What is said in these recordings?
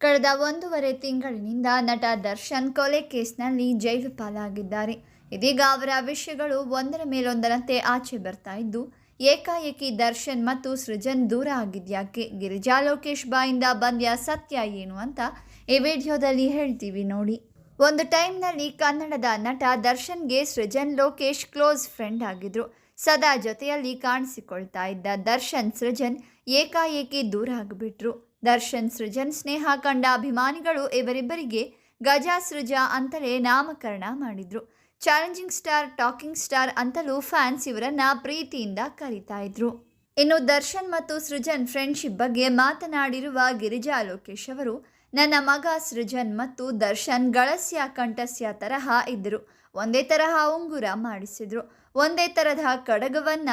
ಕಳೆದ ಒಂದೂವರೆ ತಿಂಗಳಿನಿಂದ ನಟ ದರ್ಶನ್ ಕೊಲೆ ಕೇಸ್ನಲ್ಲಿ ಜೈಲು ಪಾಲಾಗಿದ್ದಾರೆ ಇದೀಗ ಅವರ ವಿಷಯಗಳು ಒಂದರ ಮೇಲೊಂದರಂತೆ ಆಚೆ ಬರ್ತಾ ಇದ್ದು, ಏಕಾಏಕಿ ದರ್ಶನ್ ಮತ್ತು ಸೃಜನ್ ದೂರ ಆಗಿದ್ಯಾಕೆ? ಗಿರಿಜಾ ಲೋಕೇಶ್ ಬಾಯಿಂದ ಬಂದ್ಯ ಸತ್ಯ ಏನು ಅಂತ ಈ ವಿಡಿಯೋದಲ್ಲಿ ಹೇಳ್ತೀವಿ ನೋಡಿ. ಒಂದು ಟೈಮ್ನಲ್ಲಿ ಕನ್ನಡದ ನಟ ದರ್ಶನ್ಗೆ ಸೃಜನ್ ಲೋಕೇಶ್ ಕ್ಲೋಸ್ ಫ್ರೆಂಡ್ ಆಗಿದ್ರು. ಸದಾ ಜೊತೆಯಲ್ಲಿ ಕಾಣಿಸಿಕೊಳ್ತಾ ಇದ್ದ ದರ್ಶನ್ ಸೃಜನ್ ಏಕಾಏಕಿ ದೂರ ಆಗಿಬಿಟ್ರು. ದರ್ಶನ್ ಸೃಜನ್ ಸ್ನೇಹ ಕಂಡ ಅಭಿಮಾನಿಗಳು ಇವರಿಬ್ಬರಿಗೆ ಗಜಾ ಸೃಜ ಅಂತಲೇ ನಾಮಕರಣ ಮಾಡಿದ್ರು. ಚಾಲೆಂಜಿಂಗ್ ಸ್ಟಾರ್, ಟಾಕಿಂಗ್ ಸ್ಟಾರ್ ಅಂತಲೂ ಫ್ಯಾನ್ಸ್ ಇವರನ್ನ ಪ್ರೀತಿಯಿಂದ ಕರೀತಾ ಇದ್ರು. ಇನ್ನು ದರ್ಶನ್ ಮತ್ತು ಸೃಜನ್ ಫ್ರೆಂಡ್ಶಿಪ್ ಬಗ್ಗೆ ಮಾತನಾಡಿರುವ ಗಿರಿಜಾ ಲೋಕೇಶ್ ಅವರು ನನ್ನ ಮಗ ಸೃಜನ್ ಮತ್ತು ದರ್ಶನ್ ಗಳಸ್ಯ ಕಂಠಸ್ಯ ತರಹ ಇದ್ದರು. ಒಂದೇ ತರಹ ಉಂಗುರ ಮಾಡಿಸಿದ್ರು. ಒಂದೇ ತರಹ ಕಡಗವನ್ನ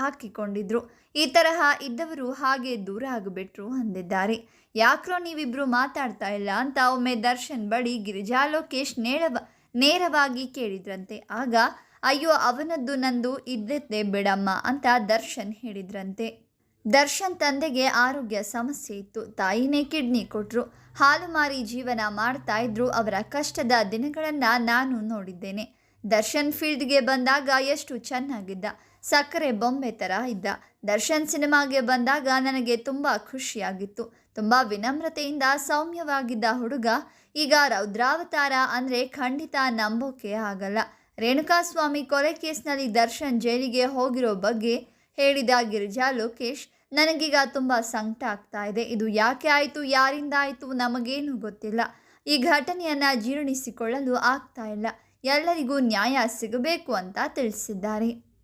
ಹಾಕಿಕೊಂಡಿದ್ರು. ಈ ತರಹ ಇದ್ದವರು ಹಾಗೆ ದೂರ ಆಗಿಬಿಟ್ರು ಅಂದಿದ್ದಾರೆ. ಯಾಕ್ರೋ ನೀವಿಬ್ರು ಮಾತಾಡ್ತಾ ಇಲ್ಲ ಅಂತ ಒಮ್ಮೆ ದರ್ಶನ್ ಬಳಿ ಗಿರಿಜಾ ಲೋಕೇಶ್ ನೇರವ ನೇರವಾಗಿ ಕೇಳಿದ್ರಂತೆ. ಆಗ, ಅಯ್ಯೋ, ಅವನದ್ದು ನಂದು ಇದ್ದದ್ದೇ ಬಿಡಮ್ಮ ಅಂತ ದರ್ಶನ್ ಹೇಳಿದ್ರಂತೆ. ದರ್ಶನ್ ತಂದೆಗೆ ಆರೋಗ್ಯ ಸಮಸ್ಯೆ ಇತ್ತು. ತಾಯಿನೇ ಕಿಡ್ನಿ ಕೊಟ್ಟರು ಹಾಲು ಮಾರಿ ಜೀವನ ಮಾಡ್ತಾ ಇದ್ರು. ಅವರ ಕಷ್ಟದ ದಿನಗಳನ್ನು ನಾನು ನೋಡಿದ್ದೇನೆ. ದರ್ಶನ್ ಫೀಲ್ಡ್ಗೆ ಬಂದಾಗ ಎಷ್ಟು ಚೆನ್ನಾಗಿದ್ದ. ಸಕ್ಕರೆ ಬೊಂಬೆ ಥರ ಇದ್ದ. ದರ್ಶನ್ ಸಿನಿಮಾಗೆ ಬಂದಾಗ ನನಗೆ ತುಂಬ ಖುಷಿಯಾಗಿತ್ತು. ತುಂಬ ವಿನಮ್ರತೆಯಿಂದ ಸೌಮ್ಯವಾಗಿದ್ದ ಹುಡುಗ. ಈಗ ರೌದ್ರಾವತಾರ ಅಂದರೆ ಖಂಡಿತ ನಂಬೋಕೆ ಆಗಲ್ಲ. ರೇಣುಕಾಸ್ವಾಮಿ ಕೊಲೆ ಕೇಸ್ನಲ್ಲಿ ದರ್ಶನ್ ಜೈಲಿಗೆ ಹೋಗಿರೋ ಬಗ್ಗೆ ಹೇಳಿದ ಗಿರಿಜಾ ಲೋಕೇಶ್, ನನಗೀಗ ತುಂಬ ಸಂಕಟ ಆಗ್ತಾ ಇದೆ. ಇದು ಯಾಕೆ ಆಯಿತು, ಯಾರಿಂದ ಆಯಿತು ನಮಗೇನು ಗೊತ್ತಿಲ್ಲ. ಈ ಘಟನೆಯನ್ನು ಜೀರ್ಣಿಸಿಕೊಳ್ಳಲು ಆಗ್ತಾ ಇಲ್ಲ. ಎಲ್ಲರಿಗೂ ನ್ಯಾಯ ಸಿಗಬೇಕು ಅಂತ ತಿಳಿಸಿದ್ದಾರೆ.